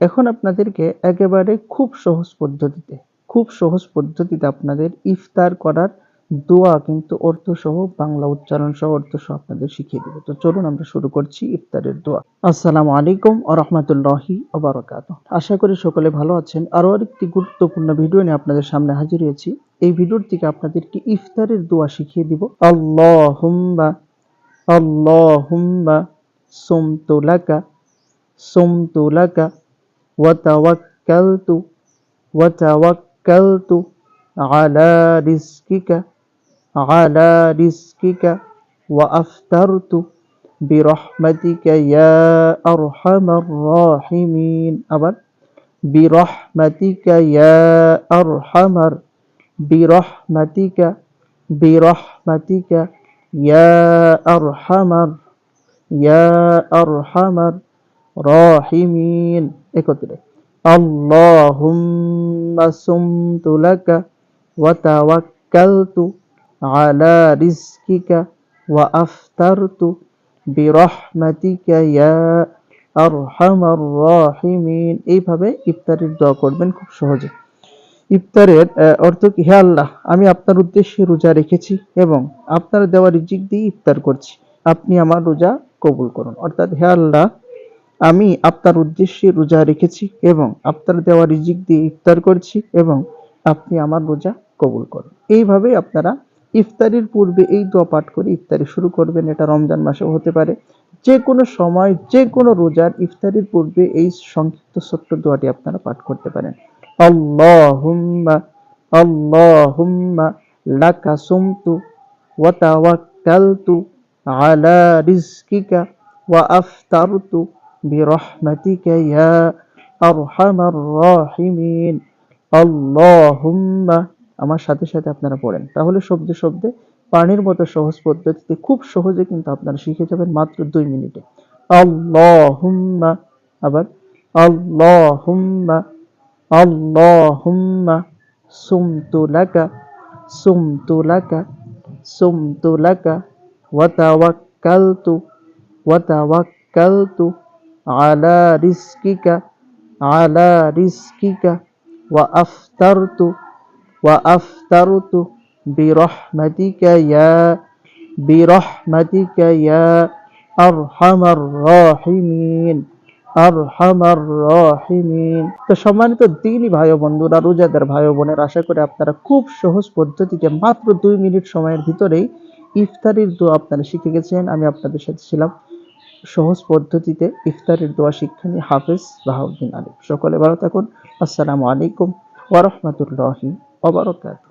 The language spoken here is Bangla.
এখন আপনাদেরকে একেবারে খুব সহজ পদ্ধতিতে, খুব সহজ পদ্ধতিতে আপনাদের ইফতার করার দোয়া কিন্তু অর্থ সহ বাংলা উচ্চারণ সহ অর্থ সহ আপনাদের শিখিয়ে দেবো। তো চলুন আমরা শুরু করছি ইফতারের দোয়া। আসসালামু আলাইকুম রহমতুল্লাহি ওবরাকাত আশা করি সকলে ভালো আছেন। আরও আরেকটি গুরুত্বপূর্ণ ভিডিও নিয়ে আপনাদের সামনে হাজির হয়েছি। এই ভিডিওর থেকে আপনাদেরকে ইফতারের দোয়া শিখিয়ে দিব। আল্লাহুম্মা আল্লাহুম্মা, সুমতু লাকা সুমতু লাকা وتوكلت وتوكلت على رزقك على رزقك وأفترت برحمتك يا أرحم الراحمين. أبد. برحمتك يا أرحم برحمتك برحمتك يا أرحم يا أرحم রাহিমিন, একত্রে। আলা এইভাবে ইফতারের দোয়া করবেন খুব সহজে। ইফতারের অর্থ কি? হে আল্লাহ, আমি আপনার উদ্দেশ্যে রোজা রেখেছি এবং আপনার দেওয়া রিজিক দিয়ে ইফতার করছি। আপনি আমার রোজা কবুল করুন। অর্থাৎ হে আল্লাহ আমি আপনার উদ্দেশ্যে রোজা রেখেছি এবং আপনার দেওয়া রিজিক দিয়ে ইফতার করছি এবং আপনি আমার রোজা কবুল করুন। এইভাবে আপনারা ইফতারির পূর্বে এই দোয়া পাঠ করে ইফতারি শুরু করবেন। এটা রমজান মাসেও হতে পারে। যে কোনো সময় যে কোনো রোজার ইফতারির পূর্বে এই সংক্ষিপ্ত ছোট্ট দোয়াটি আপনারা পাঠ করতে পারেন। আল্লাহুম্মা আল্লাহুম্মা লাকা ওয়া বিরহমাতিকা ইয়া আরহামার রাহিমিন আল্লাহুম্মা আমার সাথে সাথে আপনারা পড়েন। তাহলে শব্দে শব্দে পানির মতো সহজ পদ্ধতিতে খুব সহজে কিন্তু আপনারা শিখে যাবেন মাত্র দুই মিনিটে। আল্লাহুম্মা আবার আল্লাহুম্মা আল্লাহুম্মা সুমতু লাকা সুমতু লাকা সুমতু লাকা ওয়া তাওয়াক্কালতু ওয়া তাওয়াক্কালতু আলা রিজকিকা আলা রিজকিকা ওয়া আফতারতু وأفطرت برحمتك يا برحمتك يا أرحم الراحمين আরহামার রহিমিন তো সম্মানিত দিনই ভাই বন্ধুরা রোজাদার ভাই বোনের আশা করে আপনারা খুব সহজ পদ্ধতিতে মাত্র দুই মিনিট সময়ের ভিতরেই ইফতারির দোয়া আপনারা শিখে গেছেন আমি আপনাদের সাথে ছিলাম সহজ পদ্ধতিতে ইফতারের দোয়া শিক্ষা নিয়ে। হাফেজ বাহাউদ্দিন আলিফ। সকলে ভালো থাকুন। আসসালামু আলাইকুম ওরহমতুল্লাহি ওবরকাত